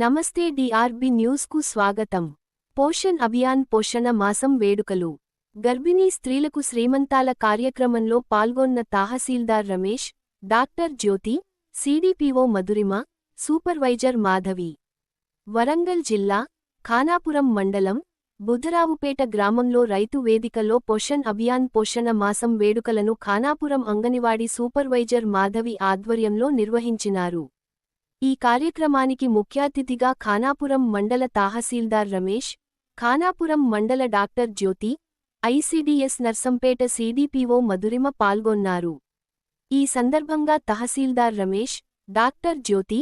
నమస్తే డిఆర్బి న్యూస్కు స్వాగతం. పోషణ్ అభియాన్ పోషణ మాసం వేడుకలు. గర్భిణీ స్త్రీలకు శ్రీమంతాల కార్యక్రమంలో పాల్గొన్న tahsildar Ramesh doctor Jyothi CDPO Madhurima supervisor Madhavi. Warangal జిల్లా ఖానాపురం మండలం బుధరావుపేట గ్రామంలో రైతు వేదికలో పోషణ్ అభియాన్ పోషణ మాసం వేడుకలను ఖానాపురం అంగనివాడి సూపర్వైజర్ మాధవి ఆధ్వర్యంలో నిర్వహించినారు. ఈ కార్యక్రమానికి ముఖ్యాతిథిగా ఖానాపురం మండల తాహసీల్దార్ రమేష్ ఖానాపురం మండల doctor Jyothi ICDS Narsampet CDPO Madhurima పాల్గొన్నారు. ఈ సందర్భంగా tahsildar Ramesh doctor Jyothi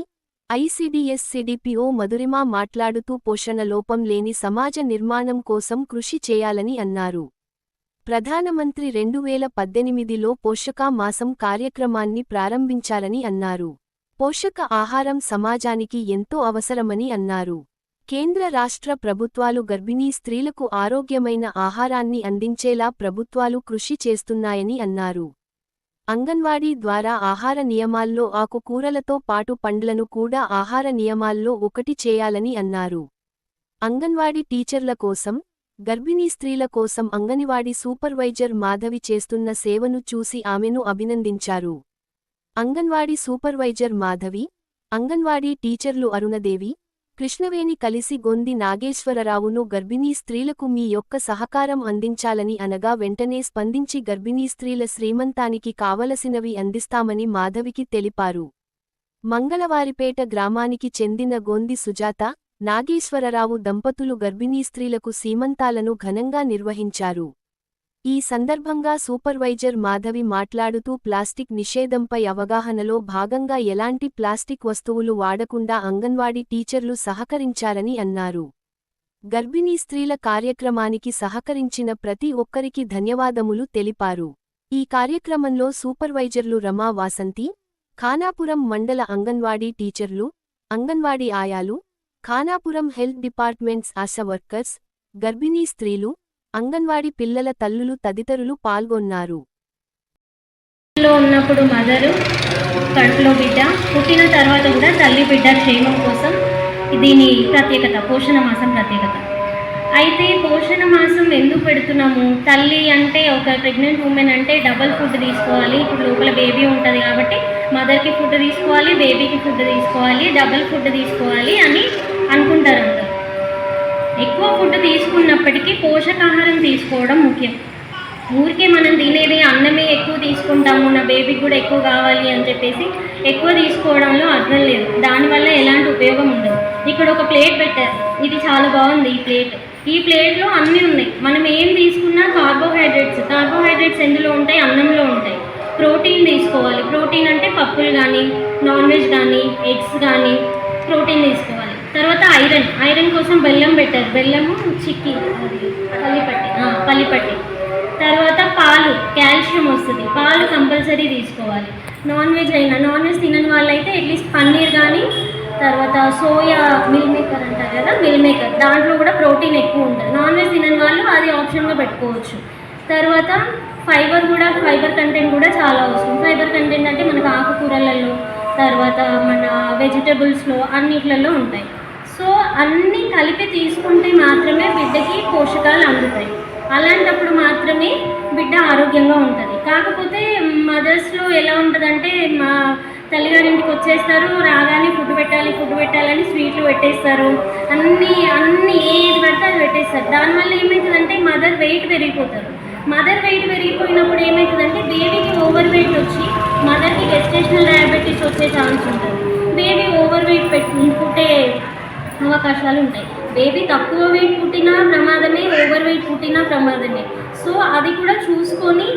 ICDS CDPO Madhurima మాట్లాడుతూ పోషణ లోపం లేని సమాజ నిర్మాణం కోసం కృషి చేయాలని అన్నారు. ప్రధానమంత్రి రెండు వేల పద్దెనిమిదిలో పోషకా మాసం కార్యక్రమాన్ని ప్రారంభించాలని అన్నారు. పోషక ఆహారం సమాజానికి ఎంతో అవసరమని అన్నారు. కేంద్ర రాష్ట్ర ప్రభుత్వాలు గర్భిణీ స్త్రీలకు ఆరోగ్యమైన ఆహారాన్ని అందించేలా ప్రభుత్వాలు కృషి చేస్తున్నాయని అన్నారు. అంగన్వాడీ ద్వారా ఆహార నియమాల్లో ఆకుకూరలతో పాటు పండ్లను కూడా ఆహార నియమాల్లో ఒకటి చేయాలని అన్నారు. అంగన్వాడీ టీచర్ల కోసం గర్భిణీ స్త్రీల కోసం అంగన్వాడీ సూపర్వైజర్ మాధవి చేస్తున్న సేవను చూసి ఆమెను అభినందించారు. అంగన్వాడీ సూపర్వైజర్ మాధవి అంగన్వాడీ టీచర్లు అరుణదేవి కృష్ణవేణి కలిసి గొంది నాగేశ్వరరావును గర్భిణీ స్త్రీలకు మీ యొక్క సహకారం అందించాలని అనగా వెంటనే స్పందించి గర్భిణీ స్త్రీల శ్రీమంతానికి కావలసినవి అందిస్తామని మాధవికి తెలిపారు. మంగళవారిపేట గ్రామానికి చెందిన గొంది సుజాత నాగేశ్వరరావు దంపతులు గర్భిణీ స్త్రీలకు సీమంతాలను ఘనంగా నిర్వహించారు. ఈ సందర్భంగా సూపర్వైజర్ మాధవి మాట్లాడుతూ ప్లాస్టిక్ నిషేధంపై అవగాహనలో భాగంగా ఎలాంటి ప్లాస్టిక్ వస్తువులు వాడకుండా అంగన్వాడీ టీచర్లు సహకరించారని అన్నారు. గర్భిణీ స్త్రీల కార్యక్రమానికి సహకరించిన ప్రతి ఒక్కరికి ధన్యవాదములు తెలిపారు. ఈ కార్యక్రమంలో సూపర్వైజర్లు రమా వాసంతి ఖానాపురం మండల అంగన్వాడీ టీచర్లు anganwadi ఆయాలు Khanapuram health departments ASHA workers గర్భిణీ స్త్రీలు అంగన్వాడి పిల్లల తల్లులు తదితరులు పాల్గొన్నారు. ఉన్నప్పుడు మదరు కడుపులో బిడ్డ పుట్టిన తర్వాత కూడా తల్లి బిడ్డ క్షేమం కోసం దీని ప్రత్యేకత పోషణ మాసం ప్రత్యేకత. అయితే పోషణ మాసం ఎందుకు పెడుతున్నాము? తల్లి అంటే ఒక ప్రెగ్నెంట్ ఉమెన్ అంటే డబల్ ఫుడ్ తీసుకోవాలి. ఇప్పుడు లోపల బేబీ ఉంటుంది కాబట్టి మదర్కి ఫుడ్ తీసుకోవాలి బేబీకి ఫుడ్ తీసుకోవాలి డబల్ ఫుడ్ తీసుకోవాలి అని అనుకుంటారు అందరు ఎక్కువ ఫుడ్ తీసుకున్నప్పటికీ పోషకాహారం తీసుకోవడం ముఖ్యం. ఊరికే మనం తినేది అన్నమే ఎక్కువ తీసుకుంటాము నా బేబీకి కూడా ఎక్కువ కావాలి అని చెప్పేసి ఎక్కువ తీసుకోవడంలో అర్థం లేదు. దానివల్ల ఎలాంటి ఉపయోగం ఉండదు. ఇక్కడ ఒక ప్లేట్ పెట్టారు. ఇది చాలా బాగుంది ఈ ప్లేట్. ఈ ప్లేట్లో అన్నీ ఉన్నాయి. మనం ఏం తీసుకున్నా కార్బోహైడ్రేట్స్. కార్బోహైడ్రేట్స్ ఎందులో ఉంటాయి? అన్నంలో ఉంటాయి. ప్రోటీన్ తీసుకోవాలి. ప్రోటీన్ అంటే పప్పులు కానీ నాన్ వెజ్ కానీ ఎగ్స్ కానీ ప్రోటీన్ తీసుకోవాలి. తర్వాత ఐరన్. ఐరన్ కోసం బెల్లం పెట్టారు. బెల్లము చిక్కి పల్లిపట్టి. పల్లిపట్టి. తర్వాత పాలు కాల్షియం వస్తుంది. పాలు కంపల్సరీ తీసుకోవాలి. నాన్ వెజ్ అయినా నాన్ వెజ్ తినని వాళ్ళైతే అట్లీస్ట్ పన్నీర్ కానీ తర్వాత సోయా మిల్ మేకర్ అంటారు కదా మిల్ మేకర్. దాంట్లో కూడా ప్రోటీన్ ఎక్కువ ఉంటుంది. నాన్ వెజ్ తినని వాళ్ళు అది ఆప్షన్గా పెట్టుకోవచ్చు. తర్వాత ఫైబర్ కూడా ఫైబర్ కంటెంట్ కూడా చాలా అవసరం ఫైబర్ కంటెంట్ అంటే మనకు ఆకుకూరలలో తర్వాత మన వెజిటబుల్స్లో అన్నిట్లలో ఉంటాయి. సో అన్నీ కలిపి తీసుకుంటే మాత్రమే బిడ్డకి పోషకాలు అందుతాయి. అలాంటప్పుడు మాత్రమే బిడ్డ ఆరోగ్యంగా ఉంటుంది. కాకపోతే మదర్స్లో ఎలా ఉంటుందంటే మా తల్లిగారింటికి వచ్చేస్తారు రాగానే ఫుడ్ పెట్టాలి ఫుడ్ పెట్టాలని స్వీట్లు పెట్టేస్తారు. అన్నీ అన్నీ ఏది పడితే అది పెట్టేస్తారు. దానివల్ల ఏమవుతుందంటే మదర్ వెయిట్ పెరిగిపోతారు. మదర్ వెయిట్ పెరిగిపోయినప్పుడు ఏమవుతుందంటే బేబీకి ఓవర్ వెయిట్ వచ్చి మదర్కి గెస్టేషనల్ డయాబెటీస్ వచ్చే ఛాన్స్ ఉంటుంది. బేబీ ఓవర్ వెయిట్ పెట్టి అవకాశాలు ఉంటాయి. బేబీ తక్కువ వెయిట్ పుట్టినా ప్రమాదమే ఓవర్ వెయిట్ పుట్టినా ప్రమాదమే. సో అది కూడా చూసుకొని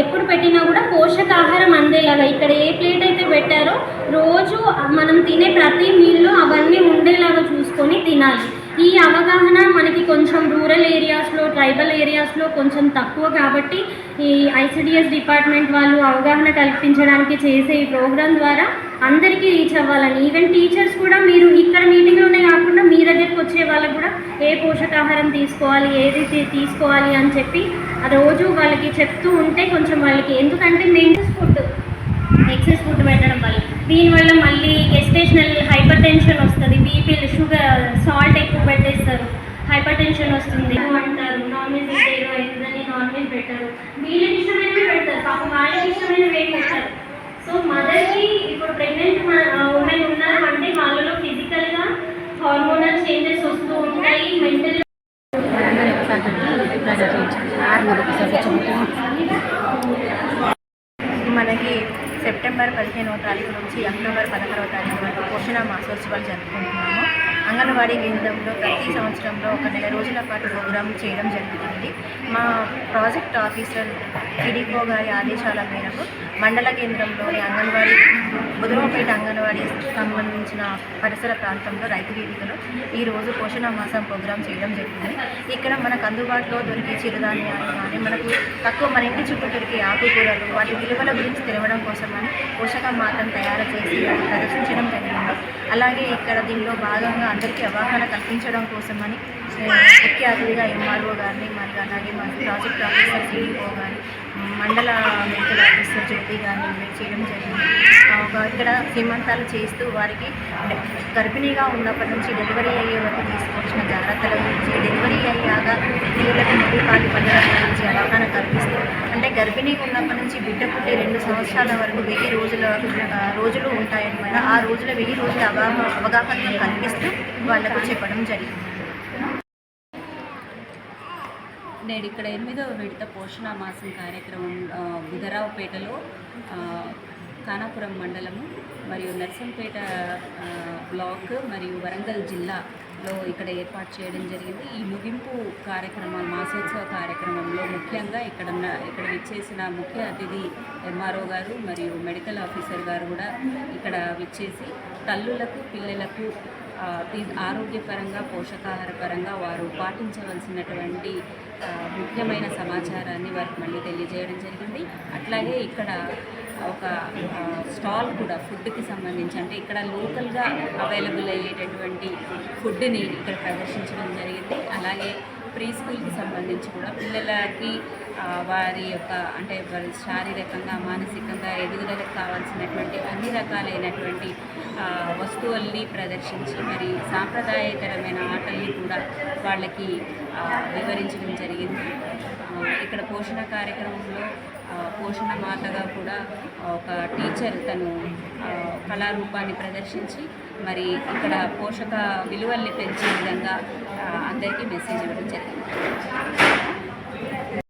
ఎప్పుడు పెట్టినా కూడా పోషకాహారం అందేలాగా ఇక్కడ ఏ ప్లేట్ అయితే పెట్టారో రోజు మనం తినే ప్రతి మీల్లో అవన్నీ ఉండేలాగా చూసుకొని తినాలి. ఈ అవగాహన మనకి కొంచెం రూరల్ ఏరియాస్లో ట్రైబల్ ఏరియాస్లో కొంచెం తక్కువ కాబట్టి ఈ ఐసిడిఎస్ డిపార్ట్మెంట్ వాళ్ళు అవగాహన కల్పించడానికి చేసే ఈ ప్రోగ్రాం ద్వారా అందరికీ రీచ్ అవ్వాలని. ఈవెన్ టీచర్స్ కూడా మీరు ఇక్కడ మీటింగ్లోనే కాకుండా మీ దగ్గరికి వచ్చే వాళ్ళకు కూడా ఏ పోషకాహారం తీసుకోవాలి ఏది తీసుకోవాలి అని చెప్పి ఆ రోజు వాళ్ళకి చెప్తూ ఉంటే కొంచెం వాళ్ళకి ఎందుకంటే మెయింటెన్స్ ఫుడ్ ఎక్సెస్ ఫుడ్ పెట్టడం వల్ల. దీనివల్ల మళ్ళీ ఎస్టేషనల్ హైపర్ టెన్షన్ వస్తుంది బీపీ షుగర్ సాల్ట్ ఎక్కువ పెట్టేస్తారు. హైపర్ టెన్షన్ వస్తుంది. అంటారు నాన్ వెజ్ ఏదో అవుతుందని నాన్ వెజ్ పెట్టారు? వీళ్ళకి ఇష్టమైనవి పెడతారు. పాపం వాళ్ళకి ఇష్టమైనవి ఏం పెట్టారు. సో మదర్కి ఇప్పుడు ప్రెగ్నెంట్ ఉమెన్ ఉన్నారు అంటే వాళ్ళలో ఫిజికల్గా హార్మోనల్ చేంజెస్ వస్తూ ఉంటాయి మెంటల్ మనకి సెప్టెంబర్ పదిహేనవ తారీఖు నుంచి అక్టోబర్ పదహారవ తారీఖు వరకు పోషణ మాసోత్సవాలు జరుపుకుంటున్నాము. అంగన్వాడీ కేంద్రంలో ప్రతి సంవత్సరంలో ఒక నెల రోజుల పాటు ప్రోగ్రాం చేయడం జరుగుతుంది. మా ప్రాజెక్ట్ ఆఫీసర్ టీడీపో గారి ఆదేశాల మేరకు మండల కేంద్రంలోని అంగన్వాడీ బుధుమపేట అంగన్వాడీ సంబంధించిన పరిసర ప్రాంతంలో రైతు వేదికలో ఈరోజు పోషణ మాసం ప్రోగ్రాం చేయడం జరిగింది ఇక్కడ మనకు అందుబాటులో దొరికే చిరుధాన్యాలు కానీ మనకు తక్కువ మన ఇంటి చుట్టూ దొరికే ఆకుకూరలు వాటి విలువల గురించి తెలవడం కోసమని పోషక మాత్రం తయారు చేసి ప్రదర్శించడం జరిగింది. అలాగే ఇక్కడ దీనిలో భాగంగా అందరికీ అవగాహన కల్పించడం కోసమని ముఖ్య అతిథిగా ఎంఆర్ఓ గారిని మరి అలాగే మన ప్రాజెక్ట్ ఆఫీసర్ సిఇఓ గారి మండల మెడికల్ ఆఫీసర్ జ్యోతి గారిని ఇన్వైట్ చేయడం జరిగింది. ఇక్కడ సీమంతాలు చేస్తూ వారికి గర్భిణీగా ఉన్నప్పటి నుంచి డెలివరీ అయ్యే వరకు తీసుకోవాల్సిన జాగ్రత్తల గురించి డెలివరీ అయ్యాక పిల్లలకు ముడి కాలు పడడం గురించి అవగాహన గర్భిణీగా ఉన్నప్పటి నుంచి బిడ్డ పుట్టే రెండు సంవత్సరాల వరకు వెయ్యి రోజుల రోజులు ఉంటాయన్నమాట. ఆ రోజుల వెయ్యి రోజుల అవగాహన అవగాహన కల్పిస్తూ వాళ్ళకు చెప్పడం జరిగింది. నేడు ఇక్కడ ఎనిమిదవ విడత పోషణ మాసం కార్యక్రమం బుధరావుపేటలో ఖానాపురం మండలము మరియు నర్సంపేట బ్లాక్ మరియు వరంగల్ జిల్లా లో ఇక్కడ ఏర్పాటు చేయడం జరిగింది. ఈ ముగింపు కార్యక్రమం మాసోత్సవ కార్యక్రమంలో ముఖ్యంగా ఇక్కడ ఉన్న- ఇక్కడ విచ్చేసిన ముఖ్య అతిథి ఎంఆర్ఓ గారు మరియు మెడికల్ ఆఫీసర్ గారు కూడా ఇక్కడ విచ్చేసి తల్లులకు పిల్లలకు ఆరోగ్యపరంగా పోషకాహార పరంగా వారు పాటించవలసినటువంటి ముఖ్యమైన సమాచారాన్ని వారికి మళ్ళీ తెలియజేయడం జరిగింది. అట్లాగే ఇక్కడ ఒక స్టాల్ కూడా ఫుడ్కి సంబంధించి. అంటే ఇక్కడ లోకల్గా అవైలబుల్ అయ్యేటటువంటి ఫుడ్ని ఇక్కడ ప్రదర్శించడం జరిగింది. అలాగే ప్రీ స్కూల్కి సంబంధించి కూడా పిల్లలకి వారి యొక్క అంటే వారి శారీరకంగా మానసికంగా ఎదుగుదలకు కావాల్సినటువంటి అన్ని రకాలైనటువంటి వస్తువుల్ని ప్రదర్శించి మరి సాంప్రదాయకరమైన ఆటల్ని కూడా వాళ్ళకి వివరించడం జరిగింది. ఇక్కడ పోషణ కార్యక్రమంలో పోషణ మాతగా కూడా ఒక టీచర్ తను కళారూపాన్ని ప్రదర్శించి మరి ఇక్కడ పోషక విలువల్ని పెంచే విధంగా అందరికీ మెసేజ్ ఇవ్వడం జరిగింది.